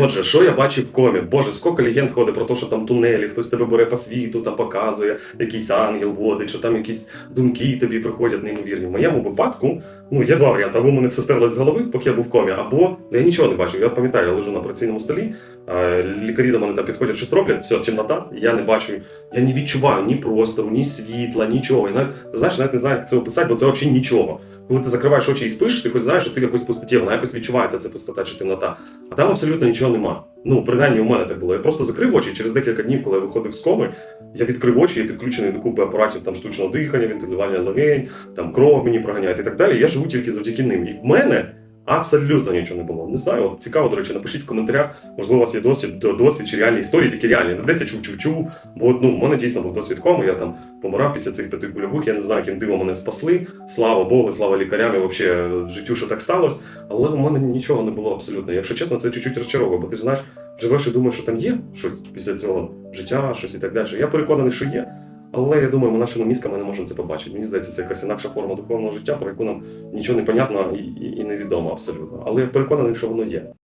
Отже, що я бачив в комі? Боже, скільки легенд ходить про те, що там тунелі, хтось тебе бере по світу, там показує, якийсь ангел водить, що там якісь думки тобі приходять неймовірні. В моєму випадку, ну є два варіанти. Або мене все стерлось з голови, поки я був в комі, або я нічого не бачив. Я пам'ятаю, я лежу на операційному столі, лікарі до мене там підходять, щось роблять, все, темнота, я не бачу, я не відчуваю ні простору, ні світла, нічого. І навіть, знаєш, навіть не знаю, як це описати, бо це взагалі нічого. Коли ти закриваєш очі і спиш, ти хоч знаєш, що ти в якоїсь пустоті, вона якось відчувається, це пустота чи темнота. А там абсолютно нічого нема. Ну, принаймні, у мене так було. Я просто закрив очі, через декілька днів, коли я виходив з коми, я відкрив очі, я підключений до купи апаратів там штучного дихання, вентилювання легень, там кров мені проганяють і так далі. Я живу тільки завдяки ним. І в мене абсолютно нічого не було. Не знаю, от цікаво, до речі, напишіть в коментарях, можливо, у вас є досвід, до- досвід чи реальні історії, тільки реальні. Не десь я чув чув чув. Бо ну, в мене дійсно був досвід коми, я там помирав після цих п'яти кульових, я не знаю, яким дивом мене спасли. Слава Богу, слава лікарям і взагалі життю, що так сталося. Але у мене нічого не було абсолютно. Якщо чесно, це чуть-чуть розчаровує, бо ти знаєш, живеш і думаєш, що там є щось після цього життя, щось і так далі. Я переконаний, що є. Але я думаю, ми нашими мізками не можемо це побачити. Мені здається, це якась інакша форма духовного життя, про яку нам нічого не понятно і, і, і невідомо абсолютно. Але я переконаний, що воно є.